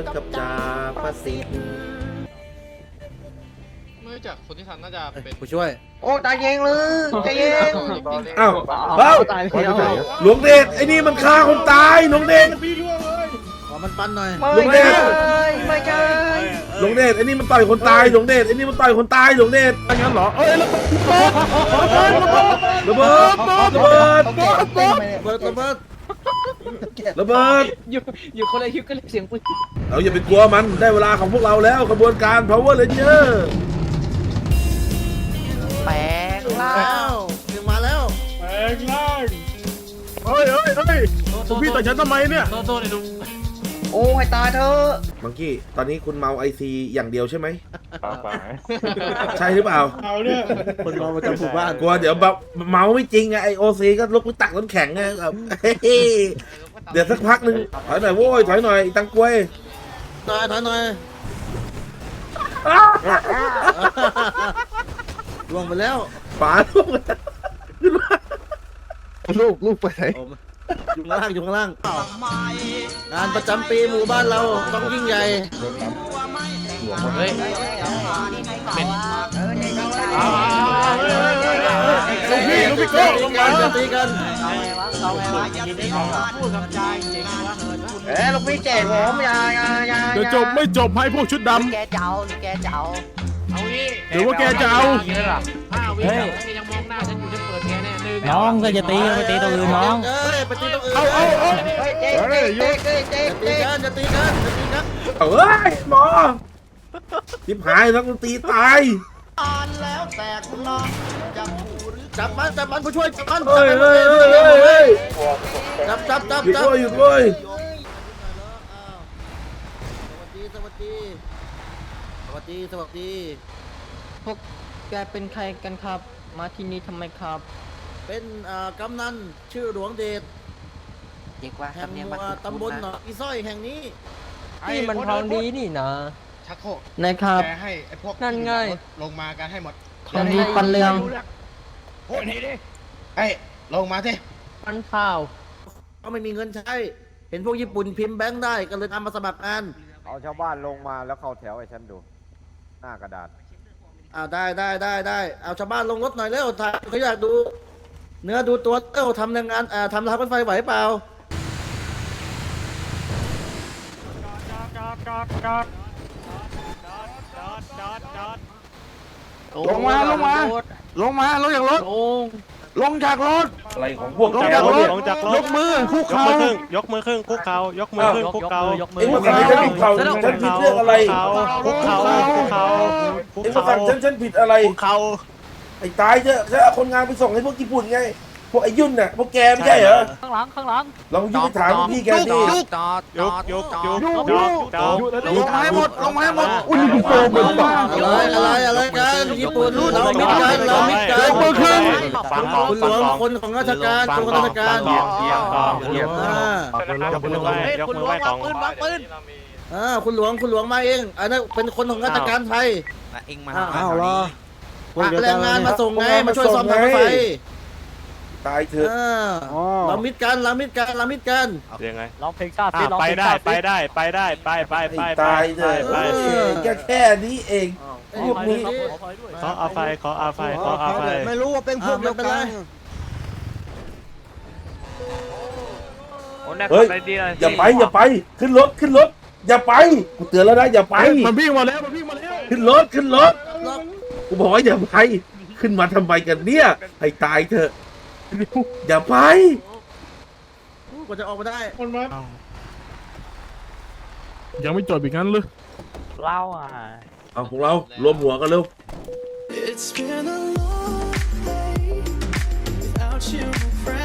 อนกับจ่าประสิทธิ์ไม่รู้จักคนที่ทำน่าจะเป็นผู้ช่วย โอ้ตายเย็งเลยใจเย็นอ้าวเบ้าตายแล้วหลวงเดชไอ้นี่มันฆ่าคนตายหลวงเดชขอมันปั้นหน่อยไม่ลุงเดชใช่ไม่ใช่หลวงเดชไอ้นี่มันต่อยคนตายหลวงเดชไอ้นี่มันต่อยคนตายหลวงเดชงั้นเหรอเอ้ยระเบิดระเบิดระเบิดเบิร์ดระเบิด ระเบิด อยู่อยู่คนละฮิวก็เลยเสียงปืนเราอย่าไปกลัวมันได้เวลาของพวกเราแล้วขบวนการ power ranger แปลงล่าแล้วถึงมาแล้วเฮ้ยเฮ้ยเฮ้ยผมพี่ต่อยฉันทำไมเนี่ยโอ้ ให้ตายเถอะมังกี้ตอนนี้คุณเมาไอซีอย่างเดียวใช่ไหมใช่หรือเปล่าคนรอประจำหมู่บ้านกลัวเดี๋ยวแบบเมาไม่จริงไงไอโอซีก็ลุกไปตักน้ำแข็งไงแบบเฮ้ยเดี๋ยวสักพักหนึ่งถอยหน่อยโว้ยถอยหน่อยอีตังกล้วยหน่อยถอยหน่อยล่วงไปแล้วป๋าลุกขึ้นมาลูกลูกไปไหนผม อยู่ข้างล่างอยู่ข้างล่างงานประจำปีหมู่บ้านเราต้องยิ่งใหญ่เฮ้ยเป็นลูกพี่ลูกพี่โก้ลงมาจะตีกันเอ้ยลูกพี่แจกผมอย่าอย่าอย่าเดี๋ยวจบไม่จบให้พวกชุดดแกเจ้าแกเจ้า เอางี้หรือว่าแกจะเอาห้าวิแล้วยังมองหน้าฉันอยู่จะเปิดแกแน่หนึ่งน้องก็จะตีก็ไปตีตัวอื่นน้อง เอ้ยไปตีตัวอื่นเอาเอาเอาเฮ้ยเจ๊เจ๊เจ๊เจ๊เจ๊จะตีเจ๊กันจะตีกันจะตีกันเอ้ยหมอทิพหายนักดนตรีตายจับมันจับมันผู้ช่วยจับมันเฮ้ยเฮ้ยเฮ้ยเฮ้ยเฮ้ยจับจับจับหยุดจับเว้ยหยุดเว้ยสวัสดีสวัสดี สวัสดี พวกแกเป็นใครกันครับ มาที่นี่ทำไมครับ เป็นอ่ากำนันชื่อหลวงเดชเด็กว่าแห่งทำเนียงหมู่บ้านตำบลหนองอีสร้อยแห่งนี้ นี่มันทองดีนี่นะชักโครกนะครับ แกให้ไอ้พวกนั่นไง ลงมากันให้หมดทองดีปันเรืองโอ้นี่ดิไอ้ลงมาสิปันเฝ้าเขาไม่มีเงินใช้ เห็นพวกญี่ปุ่นพิมพ์แบงค์ได้ก็เลยนำมาสมัครงานเอาชาวบ้านลงมาแล้วเข้าแถวให้ฉันดู หน้ากระดาษอ้าวได้ได้ได้ได้เอาชาวบ้านลงรถหน่อยเร็วถ่ายเขาอยากดู เนื้อดูตัวเอ้าทำงานอ่าทำทางรถไฟไหวเปล่าลงมาลงมาลงมาลงจากรถ ลง จากรถ อะไรของพวกลงแกจากรวะถเนี่ยลงจากรถ ยกมือคุกยกเข่า มือครึ่งยกมือครึ่งคุกเข่ายกมือครึ่งคุกเข่ายกมืเอ็งอมาสั่งฉันผิดเขาฉันผิดเรื่องอะไรคุกเข่าคุกเข่าคุกเอ็งมาเข่าสั่งฉันฉันผิดอะไร คุกเข่าไอ้ตายเถอะฉันเอาคนงานไปส่งให้พวกญี่ปุ่นไง พวกไอ้ยุ่นน่ะ พวกแกไม่ใช่เหรอ ข้างหลังข้างหลังลองยุ่งไปถามพี่แกดิยกยกยกยกยกยกลงมาให้หมดลงมาให้หมดอุ้ยลูกโป่งเหมือนบ้า อะไรอะไรอะไร กันญี่ปุ่นรู้เรามิดกันเรามิดกันยกมือขึ้นฟังกองคุณหลฟังวงกองคนของราชการคนของราชการเยี่ยมเยี่ยมเยี่ยมอ่ายกมือไหว้ยกมือไหว้กองอ่าคุณหลวงคุณหลวงมาเองอันนั้นเป็นคนของราชการไทยเองมาอ้าวเหรอแรงงานมาส่งไงมาช่วยซ่อมทางรถไฟตายเถอะอ่าเรามิดกันเรามิดกันเรามิดกันยังไงร้องเพลงชาติอะร้องไปเพลงได้ชาติไปได้ไปได้ไปไปไปไอ้ไปตายเถไปอะไปเอ้ยแค่แค่นี้เอง พวกนี้ขออาภัยขออาภัยขออาภัยไม่รู้ว่าเป็นพวกเดียวกัน เฮ้ยอย่าไปอย่าไปขึ้นรถขึ้นรถ อย่าไปกูเตือนแล้วนะอย่าไปมันวิ่งมาแล้วมันวิ่งมาแล้วขึ้นรถขึ้นรถกูบอกว่าอย่าไปขึ้นมาทำไมกันเนี่ยให้ตายเถอะ อย่าไปกว่าจะออกมาได้ยังไม่จบอีกงั้นเลยเล่าอะ เอาพวกเรารวมหัวกันเร็ว It's been a long day without you, friend.